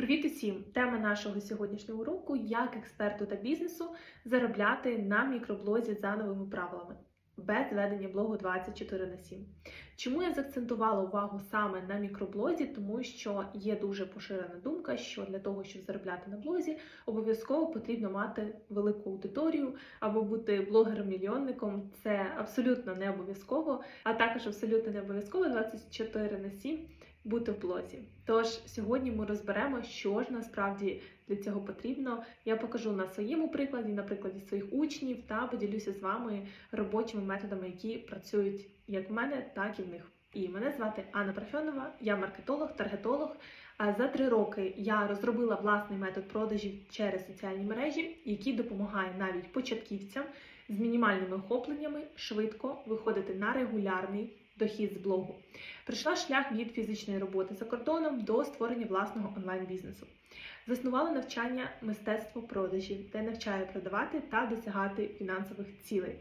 Привіт усім! Тема нашого сьогоднішнього уроку як експерту та бізнесу заробляти на мікроблозі за новими правилами без ведення блогу 24 на 7. Чому я заакцентувала увагу саме на мікроблозі? Тому що є дуже поширена думка, що для того, щоб заробляти на блозі, обов'язково потрібно мати велику аудиторію або бути блогером-мільйонником. Це абсолютно не обов'язково, а також абсолютно не обов'язково 24 на 7 бути в блозі. Тож сьогодні ми розберемо, що ж насправді для цього потрібно. Я покажу на своєму прикладі, на прикладі своїх учнів, та поділюся з вами робочими методами, які працюють як в мене, так і в них. І мене звати Анна Парфьонова, я маркетолог, таргетолог. А За три роки я розробила власний метод продажів через соціальні мережі, який допомагає навіть початківцям з мінімальними охопленнями швидко виходити на регулярний дохід з блогу. Прийшла шлях від фізичної роботи за кордоном до створення власного онлайн-бізнесу. Заснувала навчання мистецтво продажів, де навчаю продавати та досягати фінансових цілей.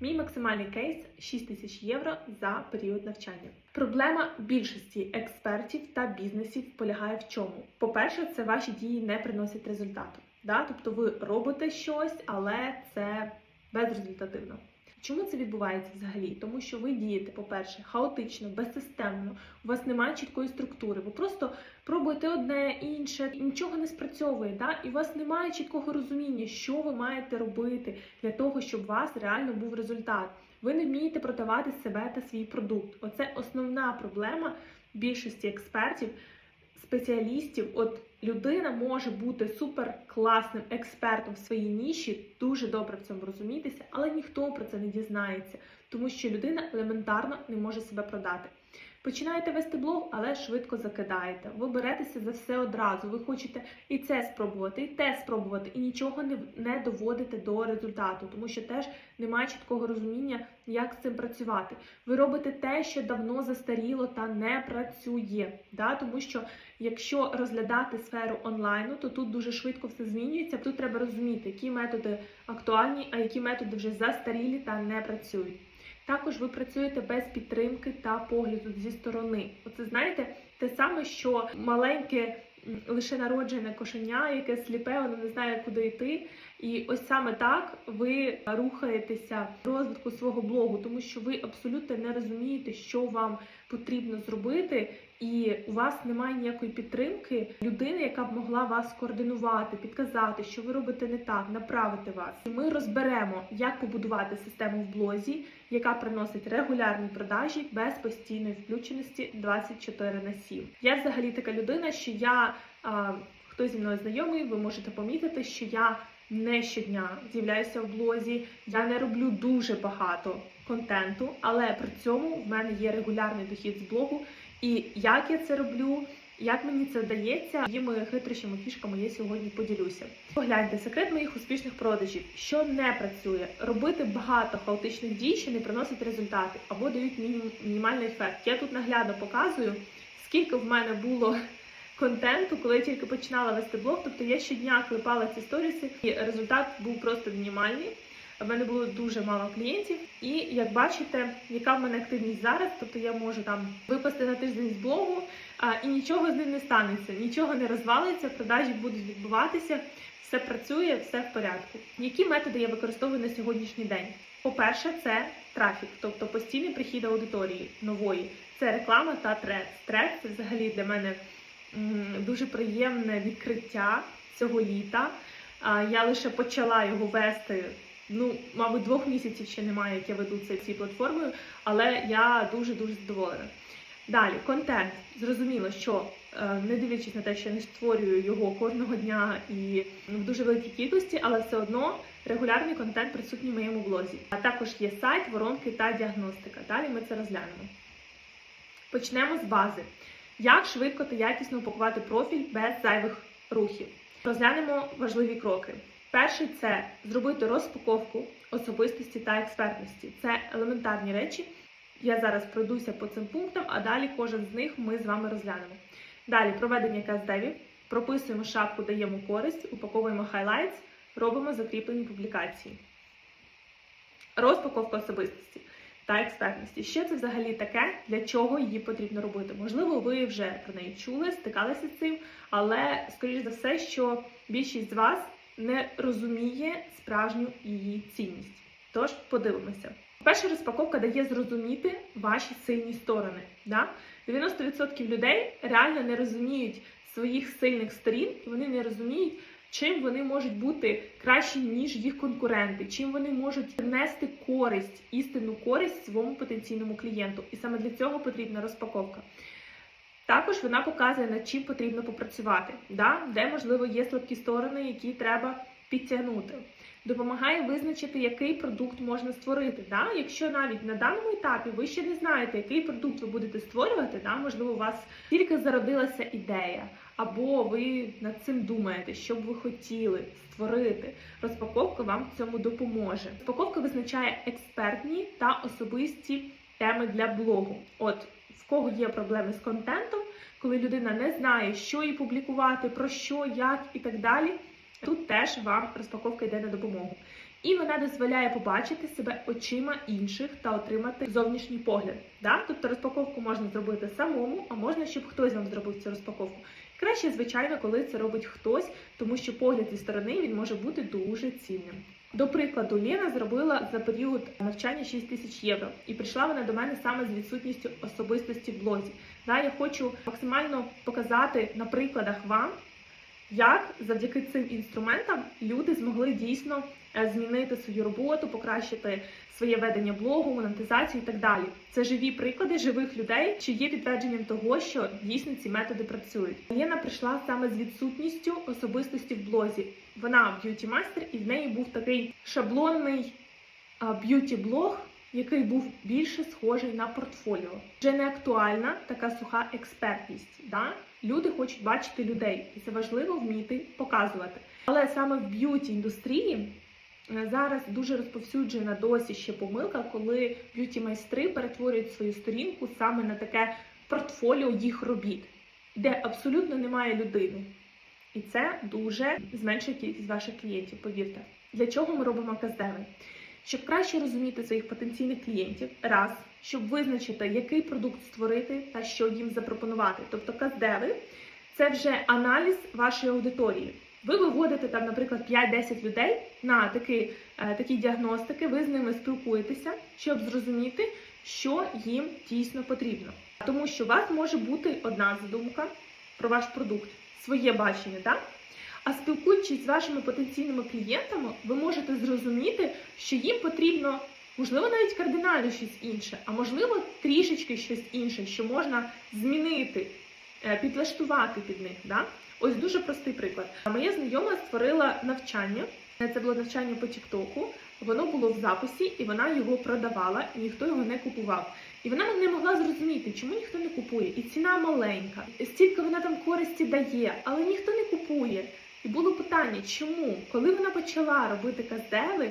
Мій максимальний кейс 6 тисяч євро за період навчання. Проблема більшості експертів та бізнесів полягає в чому? По-перше, це ваші дії не приносять результату. Да? Тобто ви робите щось, але це безрезультативно. Чому це відбувається взагалі? Тому що ви дієте, по-перше, хаотично, безсистемно, у вас немає чіткої структури. Ви просто пробуєте одне, інше, нічого не спрацьовує. Да? І у вас немає чіткого розуміння, що ви маєте робити для того, щоб у вас реально був результат. Ви не вмієте продавати себе та свій продукт. Оце основна проблема більшості експертів, спеціалістів. От людина може бути супер класним експертом в своїй ніші, дуже добре в цьому розумітися, але ніхто про це не дізнається, тому що людина елементарно не може себе продати. Починаєте вести блог, але швидко закидаєте. Ви беретеся за все одразу. Ви хочете і це спробувати, і те спробувати, і нічого не, не доводите до результату, тому що теж немає чіткого розуміння, як з цим працювати. Ви робите те, що давно застаріло та не працює. Да? Тому що якщо розглядати сферу онлайну, то тут дуже швидко все змінюється. Тут треба розуміти, які методи актуальні, а які методи вже застарілі та не працюють. Також ви працюєте без підтримки та погляду зі сторони. Оце знаєте, те саме, що маленьке лише народжене кошеня, яке сліпе, воно не знає, куди йти. І ось саме так ви рухаєтеся в розвитку свого блогу, тому що ви абсолютно не розумієте, що вам потрібно зробити, і у вас немає ніякої підтримки людини, яка б могла вас координувати, підказати, що ви робите не так, направити вас. І ми розберемо, як побудувати систему в блозі, яка приносить регулярні продажі без постійної включеності 24 на 7. Я взагалі така людина, що я а, хто зі мною знайомий, ви можете помітити, що я не щодня з'являюся в блозі, я не роблю дуже багато контенту, але при цьому в мене є регулярний дохід з блогу. І як я це роблю, як мені це вдається, якими хитрощами, фішками я сьогодні поділюся. Погляньте секрет моїх успішних продажів, що не працює, робити багато хаотичних дій, що не приносять результати або дають мінімальний ефект. Я тут наглядно показую, скільки в мене було контенту, коли я тільки починала вести блог. Тобто я щодня клепала ці сторіси, і результат був просто мінімальний. В мене було дуже мало клієнтів, і як бачите, яка в мене активність зараз, тобто я можу там випасти на тиждень з блогу, а, і нічого з ним не станеться, нічого не розвалиться, продажі будуть відбуватися, все працює, все в порядку. Які методи я використовую на сьогоднішній день? По-перше, це трафік, тобто постійний прихід аудиторії нової, це реклама та тред. Тред це взагалі для мене дуже приємне відкриття цього літа. Я лише почала його вести ну, мабуть, двох місяців ще немає, як я веду це цією платформою, але я дуже-дуже задоволена. Далі, контент. Зрозуміло, що е, не дивлячись на те, що я не створюю його кожного дня і в дуже великій кількості, але все одно регулярний контент присутній в моєму блозі. А також є сайт, воронки та діагностика. Далі ми це розглянемо. Почнемо з бази. Як швидко та якісно упакувати профіль без зайвих рухів? Розглянемо важливі кроки. Перший це зробити розпаковку особистості та експертності. Це елементарні речі. Я зараз пройдуся по цим пунктам, а далі кожен з них ми з вами розглянемо. Далі проведення каздевів, прописуємо шапку, даємо користь, упаковуємо хайлайтс, робимо закріплені публікації. Розпаковка особистості. Та експертності. Що це взагалі таке, для чого її потрібно робити? Можливо, ви вже про неї чули, стикалися з цим, але скоріш за все, що більшість з вас не розуміє справжню її цінність. Тож подивимося. Перша розпаковка дає зрозуміти ваші сильні сторони. Да? 90% людей реально не розуміють своїх сильних сторін, і вони не розуміють, чим вони можуть бути кращі, ніж їх конкуренти, чим вони можуть принести користь, істинну користь своєму потенційному клієнту. І саме для цього потрібна розпаковка. Також вона показує, над чим потрібно попрацювати, да? де, можливо, є слабкі сторони, які треба підтягнути. Допомагає визначити, який продукт можна створити. Да? Якщо навіть на даному етапі ви ще не знаєте, який продукт ви будете створювати, да? можливо, у вас тільки зародилася ідея, або ви над цим думаєте, що б ви хотіли створити. Розпаковка вам в цьому допоможе. Розпаковка визначає експертні та особисті теми для блогу. От в кого є проблеми з контентом, коли людина не знає, що їй публікувати, про що, як і так далі. Тут теж вам розпаковка йде на допомогу. І вона дозволяє побачити себе очима інших та отримати зовнішній погляд. Да? Тобто розпаковку можна зробити самому, а можна, щоб хтось вам зробив цю розпаковку. Краще, звичайно, коли це робить хтось, тому що погляд зі сторони він може бути дуже цінним. До прикладу, Лена зробила за період навчання 6 тисяч євро, і прийшла вона до мене саме з відсутністю особистості в блозі. Да, я хочу максимально показати на прикладах вам, як завдяки цим інструментам люди змогли дійсно змінити свою роботу, покращити своє ведення блогу, монетизацію і так далі. Це живі приклади живих людей, що є підтвердженням того, що дійсно ці методи працюють. Лена прийшла саме з відсутністю особистості в блозі. Вона б'юті-майстер, і в неї був такий шаблонний б'юті-блог, який був більше схожий на портфоліо. Вже не актуальна така суха експертність. Да? Люди хочуть бачити людей, і це важливо вміти показувати. Але саме в б'юті індустрії е, зараз дуже розповсюджена досі ще помилка, коли б'юті майстри перетворюють свою сторінку саме на таке портфоліо їх робіт, де абсолютно немає людини. І це дуже зменшує кількість ваших клієнтів, повірте. Для чого ми робимо каздеви? Щоб краще розуміти своїх потенційних клієнтів, раз, щоб визначити, який продукт створити та що їм запропонувати. Тобто каздеви це вже аналіз вашої аудиторії. Ви виводите там, наприклад, 5-10 людей на такі, е, такі діагностики, ви з ними спілкуєтеся, щоб зрозуміти, що їм дійсно потрібно. Тому що у вас може бути одна задумка про ваш продукт, своє бачення, так? А спілкуючись з вашими потенційними клієнтами, ви можете зрозуміти, що їм потрібно, можливо, навіть кардинально щось інше, а можливо, трішечки щось інше, що можна змінити, е, підлаштувати під них. Да? Ось дуже простий приклад. Моя знайома створила навчання. Це було навчання по Тіктоку. Воно було в записі, і вона його продавала, і ніхто його не купував. І вона не могла зрозуміти, чому ніхто не купує. І ціна маленька, стільки вона там користі дає, але ніхто не купує. І було питання, чому? Коли вона почала робити каздеви,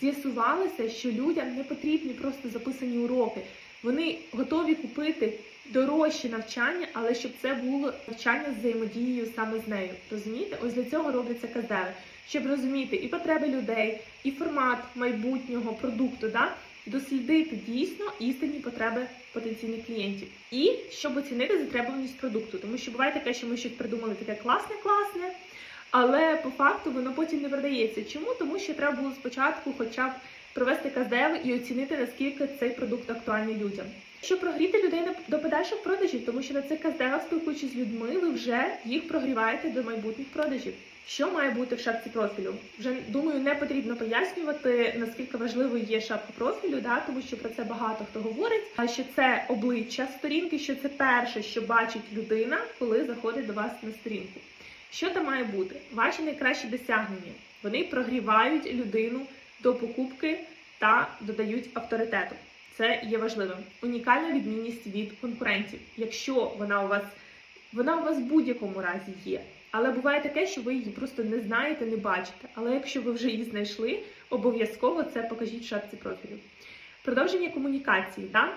з'ясувалося, що людям не потрібні просто записані уроки. Вони готові купити дорожче навчання, але щоб це було навчання з взаємодією саме з нею. Розумієте? Ось для цього робляться каздеви, щоб розуміти і потреби людей, і формат майбутнього продукту, да? дослідити дійсно істинні потреби потенційних клієнтів. І щоб оцінити затребуваність продукту. Тому що буває таке, що ми щось придумали таке класне, класне. Але по факту воно потім не продається. Чому? Тому що треба було спочатку, хоча б провести каздеви і оцінити, наскільки цей продукт актуальний людям. Щоб прогріти людей до подальших продажів, тому що на цих каздевах, спілкуючись з людьми, ви вже їх прогріваєте до майбутніх продажів. Що має бути в шапці профілю? Вже думаю, не потрібно пояснювати, наскільки важливою є шапка профілю, да, тому що про це багато хто говорить. А що це обличчя сторінки, що це перше, що бачить людина, коли заходить до вас на сторінку. Що там має бути? Ваші найкращі досягнення. Вони прогрівають людину до покупки та додають авторитету. Це є важливим. Унікальна відмінність від конкурентів. Якщо вона у вас вона у вас в будь-якому разі є. Але буває таке, що ви її просто не знаєте, не бачите. Але якщо ви вже її знайшли, обов'язково це покажіть в шапці профілю. Продовження комунікації. Да?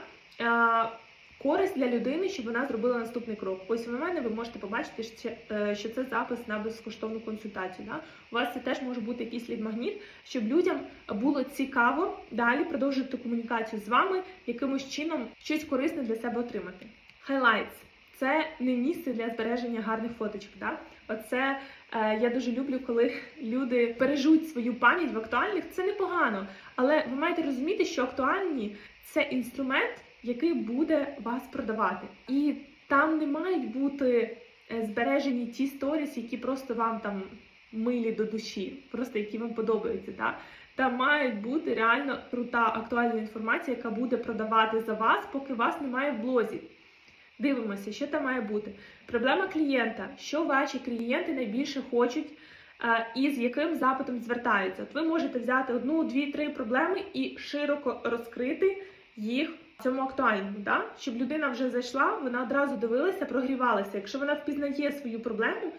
Користь для людини, щоб вона зробила наступний крок. Ось у мене ви можете побачити, що це- е, що це запис на безкоштовну консультацію. Да? У вас це теж може бути якийсь лід-магніт, щоб людям було цікаво далі продовжувати комунікацію з вами, якимось чином щось корисне для себе отримати. Highlights – це не місце для збереження гарних фоточок. Да? Оце е, я дуже люблю, коли люди бережуть свою пам'ять в актуальних. Це непогано, але ви маєте розуміти, що актуальні це інструмент, який буде вас продавати, і там не мають бути е, збережені ті сторіс, які просто вам там милі до душі, просто які вам подобаються. Да? Там мають бути реально крута актуальна інформація, яка буде продавати за вас, поки вас немає в блозі. Дивимося, що там має бути. Проблема клієнта, що ваші клієнти найбільше хочуть е, і з яким запитом звертаються. От ви можете взяти одну, дві, три проблеми і широко розкрити їх цьому актуальному, да? щоб людина вже зайшла, вона одразу дивилася, прогрівалася. Якщо вона впізнає свою проблему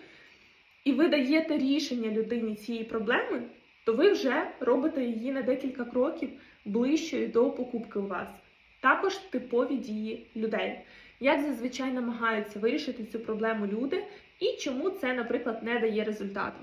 і ви даєте рішення людині цієї проблеми, то ви вже робите її на декілька кроків ближчою до покупки у вас. Також типові дії людей. Як зазвичай намагаються вирішити цю проблему люди, і чому це, наприклад, не дає результату.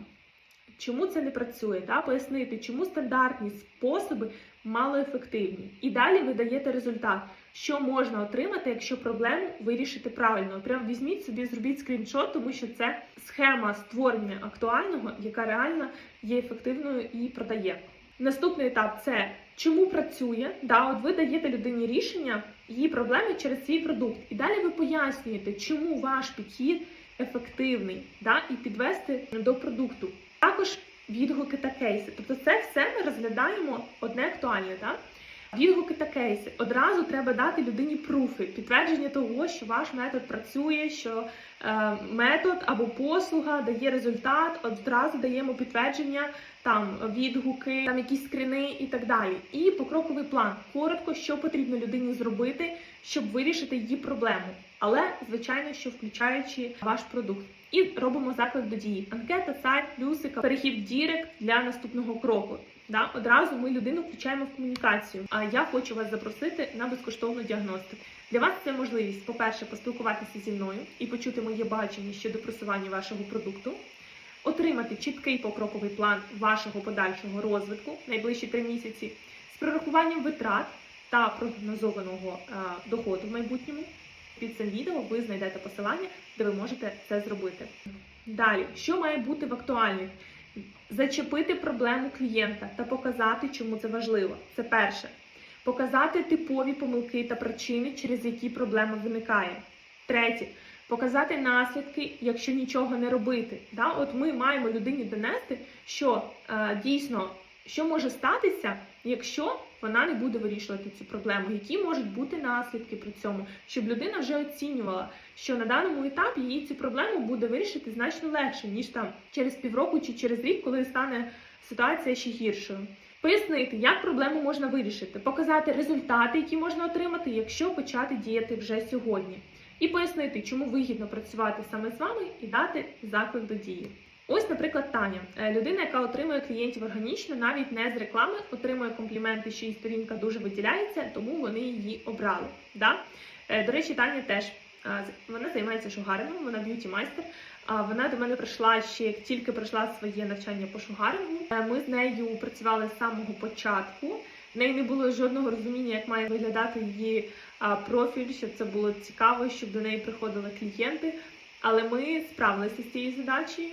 Чому це не працює? Та? Пояснити, чому стандартні способи малоефективні. І далі ви даєте результат, що можна отримати, якщо проблему вирішити правильно. Прям візьміть собі, зробіть скріншот, тому що це схема створення актуального, яка реально є ефективною і продає. Наступний етап це чому працює. Да, от ви даєте людині рішення її проблеми через свій продукт. І далі ви пояснюєте, чому ваш підхід ефективний, да, і підвести до продукту. Також відгуки та кейси. Тобто, це все ми розглядаємо одне актуальне. Да? Відгуки та кейси. Одразу треба дати людині пруфи, підтвердження того, що ваш метод працює, що е, метод або послуга дає результат. Одразу даємо підтвердження, там відгуки, там якісь скріни і так далі. І покроковий план. Коротко, що потрібно людині зробити, щоб вирішити її проблему. Але, звичайно, що включаючи ваш продукт. І робимо заклик до дії. Анкета, сайт, плюсика, перехід в дірект для наступного кроку. Да? Одразу ми людину включаємо в комунікацію. А я хочу вас запросити на безкоштовну діагностику. Для вас це можливість, по-перше, поспілкуватися зі мною і почути моє бачення щодо просування вашого продукту, отримати чіткий покроковий план вашого подальшого розвитку найближчі три місяці з прорахуванням витрат та прогнозованого е, доходу в майбутньому. Під цим відео ви знайдете посилання, де ви можете це зробити. Далі, що має бути в актуальних? Зачепити проблему клієнта та показати, чому це важливо. Це перше. Показати типові помилки та причини, через які проблема виникає. Третє. Показати наслідки, якщо нічого не робити. Да? От ми маємо людині донести, що е, дійсно що може статися, якщо вона не буде вирішувати цю проблему, які можуть бути наслідки при цьому, щоб людина вже оцінювала, що на даному етапі їй цю проблему буде вирішити значно легше, ніж там через півроку чи через рік, коли стане ситуація ще гіршою. Пояснити, як проблему можна вирішити, показати результати, які можна отримати, якщо почати діяти вже сьогодні, і пояснити, чому вигідно працювати саме з вами і дати заклик до дії. Ось, наприклад, Таня, Е, людина, яка отримує клієнтів органічно, навіть не з реклами, отримує компліменти, що її сторінка дуже виділяється, тому вони її обрали. Да? Е, До речі, Таня теж е, вона займається шугарингом, вона б'юті майстер. А вона до мене прийшла ще як тільки пройшла своє навчання по шугарингу. Ми з нею працювали з самого початку. В неї не було жодного розуміння, як має виглядати її профіль, щоб це було цікаво, щоб до неї приходили клієнти. Але ми справилися з цією задачею.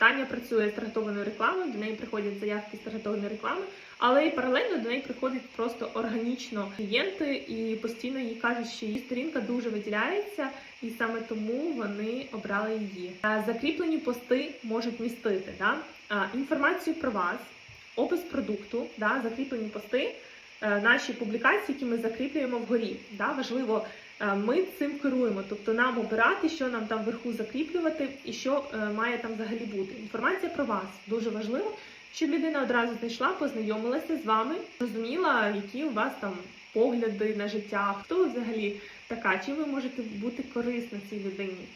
Таня працює з таргетованою рекламою, до неї приходять заявки з таргетованої реклами, але і паралельно до неї приходять просто органічно клієнти і постійно їй кажуть, що її сторінка дуже виділяється, і саме тому вони обрали її. Закріплені пости можуть містити да? інформацію про вас, опис продукту, да? закріплені пости, е, наші публікації, які ми закріплюємо вгорі. Да? Важливо. Е, Ми цим керуємо, тобто нам обирати, що нам там вверху закріплювати і що е, має там взагалі бути. Інформація про вас дуже важливо, щоб людина одразу знайшла, познайомилася з вами, зрозуміла, які у вас там погляди на життя, хто ви взагалі така, чим ви можете бути корисна цій людині.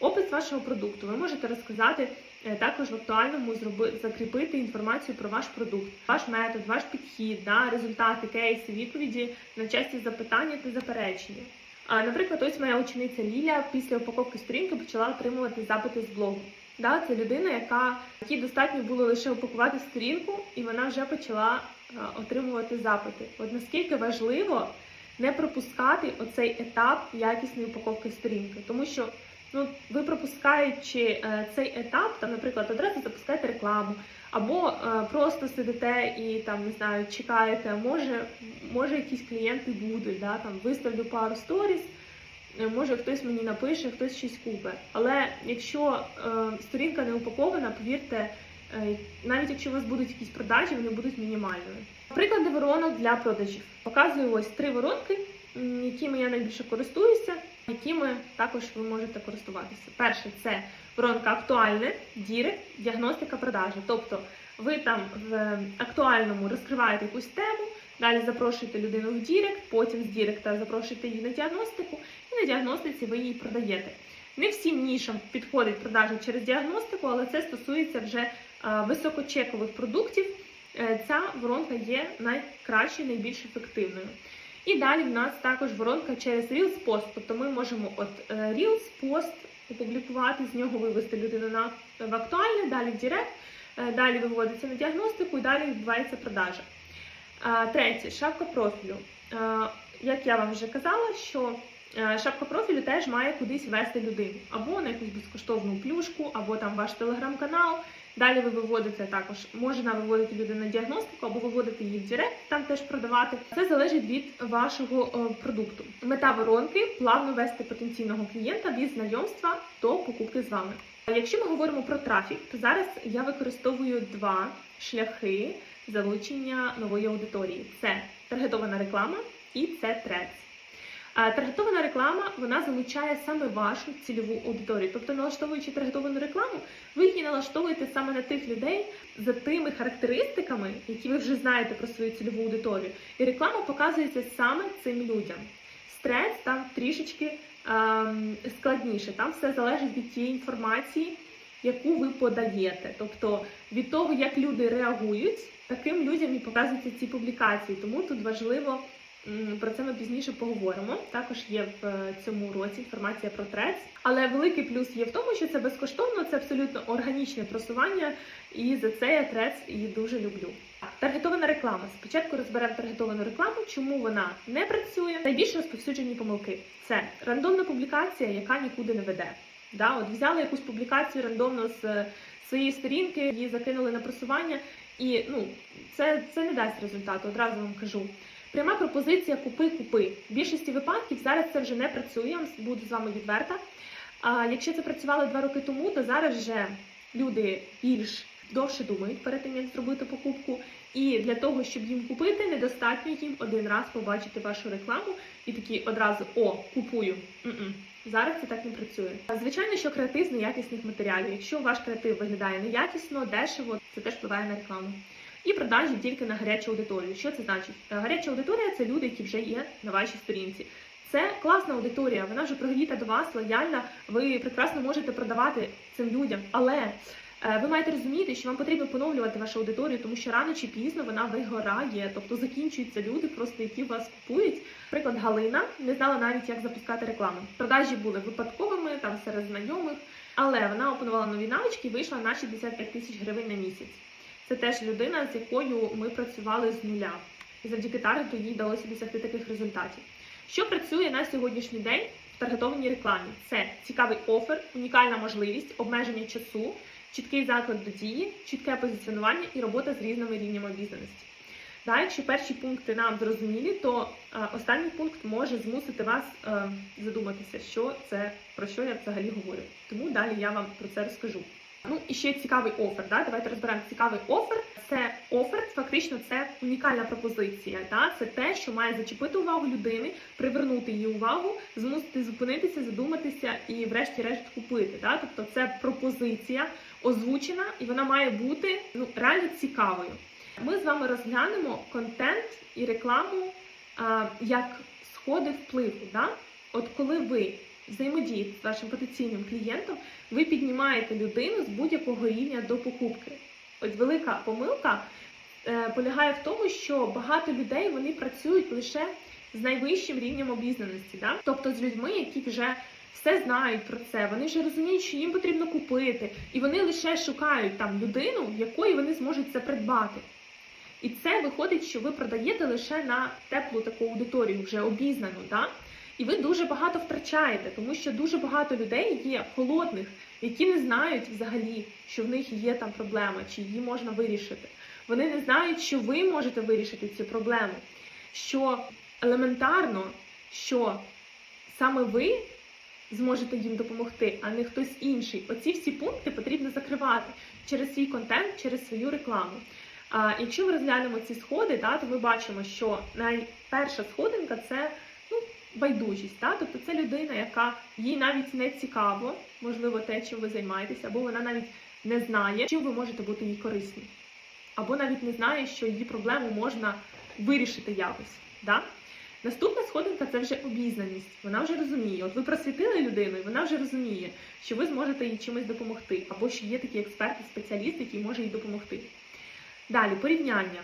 Опис вашого продукту ви можете розказати е, також в актуальному зроби закріпити інформацію про ваш продукт, ваш метод, ваш підхід, да, результати, кейси, відповіді на часті запитання та заперечення. Наприклад, ось моя учениця Ліля після упаковки сторінки почала отримувати запити з блогу. Да, це людина, яка якій достатньо було лише упакувати сторінку, і вона вже почала а, отримувати запити. От наскільки важливо не пропускати оцей етап якісної упаковки сторінки, тому що ну ви пропускаючи е, цей етап, там, наприклад, одразу запускаєте рекламу, або е, просто сидите і там не знаю, чекаєте, може, може якісь клієнти будуть, да, там виставлю пару сторіс. Е, Може хтось мені напише, хтось щось купить. Але якщо е, сторінка не упакована, повірте, е, навіть якщо у вас будуть якісь продажі, вони будуть мінімальними. Приклади воронок для продажів. Показую ось три воронки, якими я найбільше користуюся, якими також ви можете користуватися. Перше це воронка актуальне, дірект, діагностика продажі. Тобто ви там в актуальному розкриваєте якусь тему, далі запрошуєте людину в дірект, потім з діректа запрошуєте її на діагностику, і на діагностиці ви її продаєте. Не всім нішам підходить продажа через діагностику, але це стосується вже е, високочекових продуктів. Е, Ця воронка є найкращою, найбільш ефективною. І далі в нас також воронка через Reels Post. Тобто ми можемо от е, Reels Post опублікувати, з нього вивести людину на в актуальне, далі в Директ, е, далі виводиться на діагностику і далі відбувається продажа. Третє шапка профілю. Як я вам вже казала, що е, шапка профілю теж має кудись вести людину або на якусь безкоштовну плюшку, або там ваш телеграм-канал. Далі ви виводите також, можна виводити людину діагностику або виводити її в Директ, там теж продавати. Це залежить від вашого е, продукту. Мета воронки плавно вести потенційного клієнта від знайомства до покупки з вами. Якщо ми говоримо про трафік, то зараз я використовую два шляхи залучення нової аудиторії: це таргетована реклама і це трец. Таргетована реклама вона залучає саме вашу цільову аудиторію. Тобто, налаштовуючи таргетовану рекламу, ви її налаштовуєте саме на тих людей за тими характеристиками, які ви вже знаєте про свою цільову аудиторію. І реклама показується саме цим людям. Стрес там трішечки ем, складніше. Там все залежить від тієї інформації, яку ви подаєте. Тобто від того, як люди реагують, таким людям і показуються ці публікації. Тому тут важливо. Про це ми пізніше поговоримо. Також є в е, цьому році інформація про трец. Але великий плюс є в тому, що це безкоштовно, це абсолютно органічне просування, і за це я трец і дуже люблю. Таргетована реклама. Спочатку розберемо таргетовану рекламу, чому вона не працює. Найбільш розповсюджені помилки це рандомна публікація, яка нікуди не веде. Да, от взяли якусь публікацію рандомно з е, своєї сторінки, її закинули на просування, і ну це, це не дасть результату. Одразу вам кажу. Пряма пропозиція купи, купи. В більшості випадків зараз це вже не працює, буду з вами відверта. А якщо це працювало два роки тому, то зараз вже люди більш довше думають перед тим, як зробити покупку. І для того, щоб їм купити, недостатньо їм один раз побачити вашу рекламу і такі одразу о, купую. М-м. Зараз це так не працює. Звичайно, що креатив з неякісних матеріалів. Якщо ваш креатив виглядає неякісно, дешево, це теж впливає на рекламу. І продажі тільки на гарячу аудиторію. Що це значить? Е, Гаряча аудиторія це люди, які вже є на вашій сторінці. Це класна аудиторія, вона вже прогріта до вас, лояльна. Ви прекрасно можете продавати цим людям, але е, ви маєте розуміти, що вам потрібно поновлювати вашу аудиторію, тому що рано чи пізно вона вигорає, тобто закінчуються люди, просто які вас купують. Приклад Галина не знала навіть, як запускати рекламу. Продажі були випадковими, там серед знайомих, але вона опанувала нові навички і вийшла на 65 тисяч гривень на місяць. Це теж людина, з якою ми працювали з нуля. І завдяки таргету їй вдалося досягти таких результатів. Що працює на сьогоднішній день в таргетованій рекламі? Це цікавий офер, унікальна можливість, обмеження часу, чіткий заклик до дії, чітке позиціонування і робота з різними рівнями обізнаності. Да, якщо перші пункти нам зрозумілі, то е, останній пункт може змусити вас е, задуматися, що це про що я взагалі говорю. Тому далі я вам про це розкажу. Ну і ще цікавий офер. Да? Давайте розберемо цікавий офер. Це офер, фактично, це унікальна пропозиція. Да? Це те, що має зачепити увагу людини, привернути її увагу, змусити зупинитися, задуматися і, врешті-решт, купити. Да? Тобто, це пропозиція озвучена, і вона має бути ну реально цікавою. Ми з вами розглянемо контент і рекламу а, як сходи впливу. Да? От коли ви взаємодієте з вашим потенційним клієнтом, ви піднімаєте людину з будь-якого рівня до покупки. От велика помилка е, полягає в тому, що багато людей вони працюють лише з найвищим рівнем обізнаності, да? тобто з людьми, які вже все знають про це, вони вже розуміють, що їм потрібно купити, і вони лише шукають там людину, якої вони зможуть це придбати. І це виходить, що ви продаєте лише на теплу таку аудиторію, вже обізнану, да? І ви дуже багато втрачаєте, тому що дуже багато людей є холодних, які не знають взагалі, що в них є там проблема, чи її можна вирішити. Вони не знають, що ви можете вирішити цю проблему, що елементарно, що саме ви зможете їм допомогти, а не хтось інший. Оці всі пункти потрібно закривати через свій контент, через свою рекламу. А якщо ми розглянемо ці сходи, да, то ми бачимо, що найперша сходинка це байдужість. Да? Тобто це людина, яка їй навіть не цікаво, можливо, те, чим ви займаєтеся, або вона навіть не знає, чим ви можете бути їй корисні, або навіть не знає, що її проблему можна вирішити якось. Да? Наступна сходинка це вже обізнаність. Вона вже розуміє. От ви просвітили людину, і вона вже розуміє, що ви зможете їй чимось допомогти, або що є такі експерти, спеціалісти, які може їй допомогти. Далі порівняння.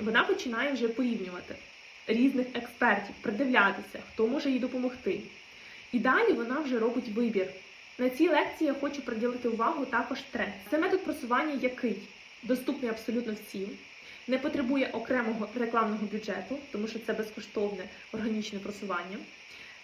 Вона починає вже порівнювати різних експертів, придивлятися, хто може їй допомогти. І далі вона вже робить вибір. На цій лекції я хочу приділити увагу також тренд. Це метод просування, який доступний абсолютно всім, не потребує окремого рекламного бюджету, тому що це безкоштовне органічне просування.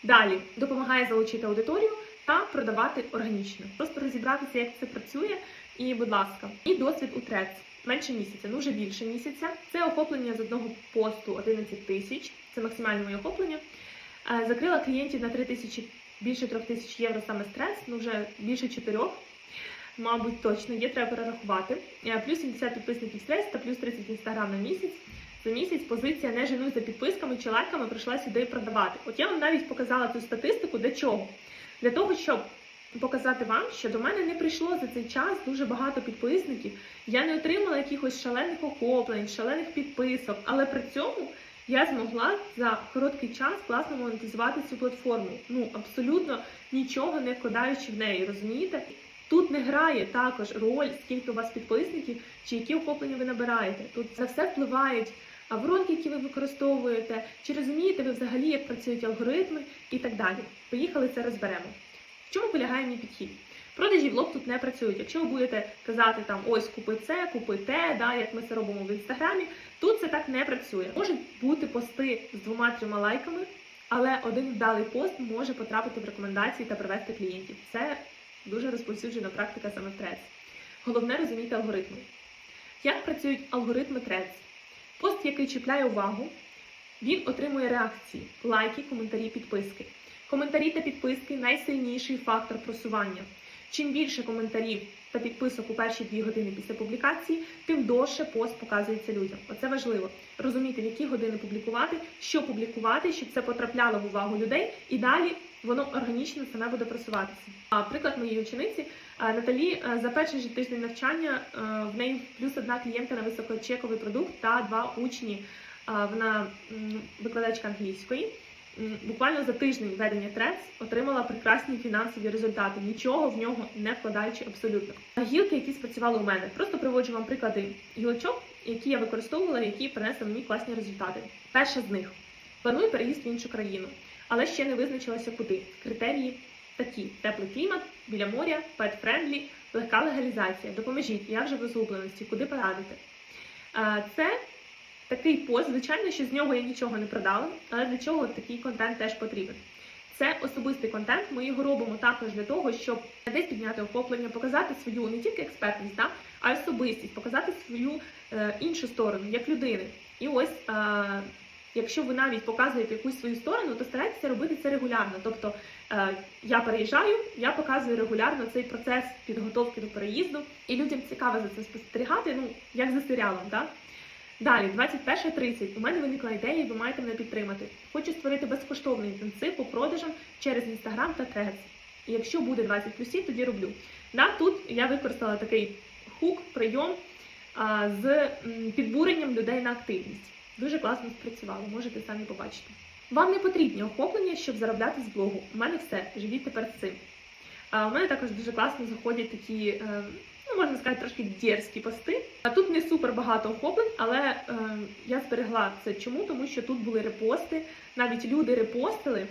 Далі допомагає залучити аудиторію та продавати органічно. Просто розібратися, як це працює, і, будь ласка, і досвід у трец. Менше місяця, ну вже більше місяця. Це охоплення з одного посту 11 тисяч. Це максимальне моє охоплення. Е, Закрила клієнтів на 3 тисячі, більше 3 тисяч євро саме стрес, ну вже більше 4. Мабуть, точно є, треба перерахувати. Е, Плюс 70 підписників стрес та плюс 30 інстаграм на місяць. За місяць позиція не женусь за підписками чи лайками прийшла сюди продавати. От я вам навіть показала цю статистику для чого? Для того, щоб показати вам, що до мене не прийшло за цей час дуже багато підписників. Я не отримала якихось шалених охоплень, шалених підписок, але при цьому я змогла за короткий час класно монетизувати цю платформу. Ну абсолютно нічого не вкладаючи в неї, розумієте? Тут не грає також роль, скільки у вас підписників чи які охоплення ви набираєте. Тут за все впливають воронки, які ви використовуєте, чи розумієте ви взагалі, як працюють алгоритми і так далі. Поїхали це розберемо. В чому полягає мій підхід? Продажі влог тут не працюють. Якщо ви будете казати там ось купи це, купи те, да, як ми це робимо в інстаграмі, тут це так не працює. Можуть бути пости з двома-трьома лайками, але один вдалий пост може потрапити в рекомендації та привести клієнтів. Це дуже розповсюджена практика саме в Threads. Головне розуміти алгоритми. Як працюють алгоритми Threads? Пост, який чіпляє увагу, він отримує реакції, лайки, коментарі, підписки. Коментарі та підписки найсильніший фактор просування. Чим більше коментарів та підписок у перші дві години після публікації, тим довше пост показується людям. Оце важливо розуміти, в які години публікувати, що публікувати, щоб це потрапляло в увагу людей, і далі воно органічно саме буде просуватися. А приклад моєї учениці Наталі за перший же тиждень навчання в неї плюс одна клієнтка на високочековий продукт та два учні. Вона викладачка англійської. Буквально за тиждень ведення трец отримала прекрасні фінансові результати, нічого в нього не вкладаючи абсолютно. Гілки, які спрацювали у мене, просто приводжу вам приклади гілочок, які я використовувала, які принесли мені класні результати. Перша з них планую переїзд в іншу країну, але ще не визначилася куди. Критерії такі: теплий клімат, біля моря, пет-френдлі, легка легалізація. Допоможіть, я вже в розгубленості, куди порадити. Це такий пост, звичайно, що з нього я нічого не продала, але для чого такий контент теж потрібен. Це особистий контент. Ми його робимо також для того, щоб десь підняти охоплення, показати свою не тільки експертність, да, а й особистість, показати свою е, іншу сторону як людини. І ось, е, якщо ви навіть показуєте якусь свою сторону, то старайтеся робити це регулярно. Тобто е, я переїжджаю, я показую регулярно цей процес підготовки до переїзду, і людям цікаво за це спостерігати, ну як за серіалом. Да? Далі, 21.30. У мене виникла ідея, і ви маєте мене підтримати. Хочу створити безкоштовний інтенсив по продажам через Instagram та Threads. І якщо буде 20 плюсів, тоді роблю. Да, тут я використала такий хук, прийом а, з підбуренням людей на активність. Дуже класно спрацювало, можете самі побачити. Вам не потрібні охоплення, щоб заробляти з блогу. У мене все, живіть тепер цим. А у мене також дуже класно заходять такі е, можна сказати, трошки дерзкі пости. А тут не супер багато охоплень, але е, я зберегла це чому? Тому що тут були репости, навіть люди репостили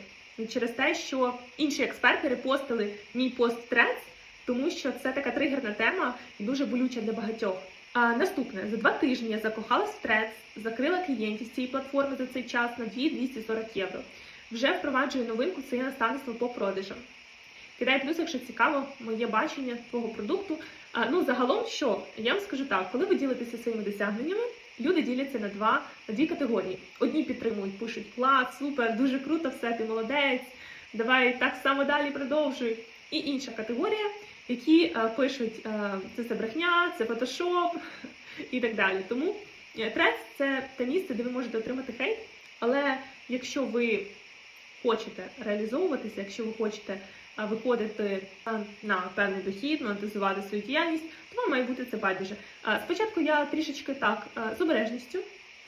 через те, що інші експерти репостили мій пост трец, тому що це така тригерна тема і дуже болюча для багатьох. А наступне за два тижні я закохалась в трец, закрила клієнтів з цієї платформи за цей час на 240 євро. Вже впроваджую новинку це є наставництво по продажам. Кидай плюс, якщо цікаво, моє бачення твого продукту. А, ну, загалом, що я вам скажу так, коли ви ділитеся своїми досягненнями, люди діляться на два на дві категорії. Одні підтримують, пишуть клас, супер, дуже круто, все, ти молодець, давай так само далі продовжуй. І інша категорія, які е, пишуть е, це все брехня, це фотошоп і так далі. Тому е, трец це те місце, де ви можете отримати хейт. Але якщо ви хочете реалізовуватися, якщо ви хочете а, виходити на певний дохід, монетизувати свою діяльність, то вам має бути це байдуже. Спочатку я трішечки так з обережністю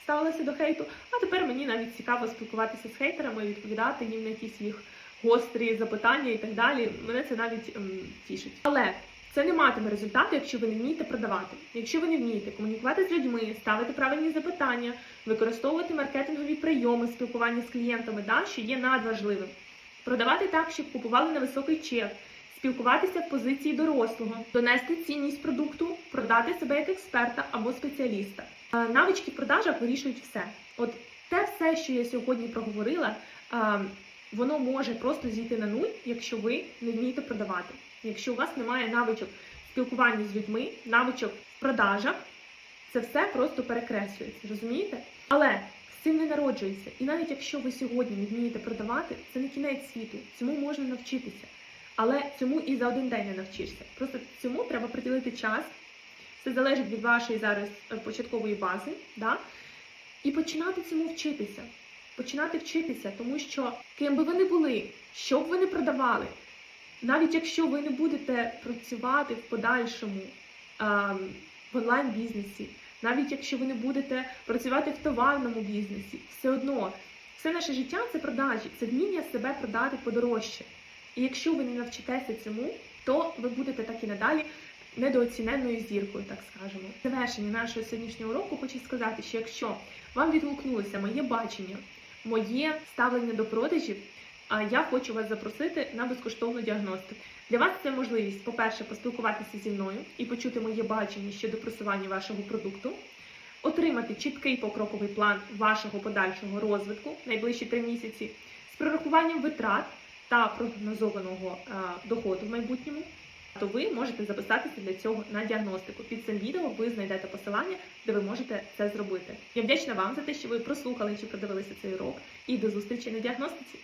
ставилася до хейту, а тепер мені навіть цікаво спілкуватися з хейтерами, відповідати їм на якісь їх гострі запитання і так далі. Мене це навіть ем, тішить. Але це не матиме результату, якщо ви не вмієте продавати. Якщо ви не вмієте комунікувати з людьми, ставити правильні запитання, використовувати маркетингові прийоми спілкування з клієнтами, да, що є надважливим. Продавати так, щоб купували на високий чек, спілкуватися в позиції дорослого, донести цінність продукту, продати себе як експерта або спеціаліста. Навички в продажах вирішують все. От те все, що я сьогодні проговорила, воно може просто зійти на нуль, якщо ви не вмієте продавати. Якщо у вас немає навичок спілкування з людьми, навичок в продажах, це все просто перекреслюється, розумієте? Але цим не народжується. І навіть якщо ви сьогодні не вмієте продавати, це не кінець світу. Цьому можна навчитися. Але цьому і за один день не навчишся. Просто цьому треба приділити час. Це залежить від вашої зараз е, початкової бази, да? і починати цьому вчитися. Починати вчитися, тому що ким би ви не були, що б ви не продавали, навіть якщо ви не будете працювати в подальшому ем, в онлайн-бізнесі, навіть якщо ви не будете працювати в товарному бізнесі, все одно все наше життя це продажі, це вміння себе продати подорожче. І якщо ви не навчитеся цьому, то ви будете так і надалі недооціненною зіркою, так скажемо. В завершенні нашого сьогоднішнього уроку хочу сказати, що якщо вам відгукнулося моє бачення, моє ставлення до продажів, а я хочу вас запросити на безкоштовну діагностику. Для вас це можливість, по-перше, поспілкуватися зі мною і почути моє бачення щодо просування вашого продукту, отримати чіткий покроковий план вашого подальшого розвитку найближчі три місяці з прорахуванням витрат та прогнозованого е, доходу в майбутньому. То ви можете записатися для цього на діагностику. Під цим відео ви знайдете посилання, де ви можете це зробити. Я вдячна вам за те, що ви прослухали чи продивилися цей урок. І до зустрічі на діагностиці.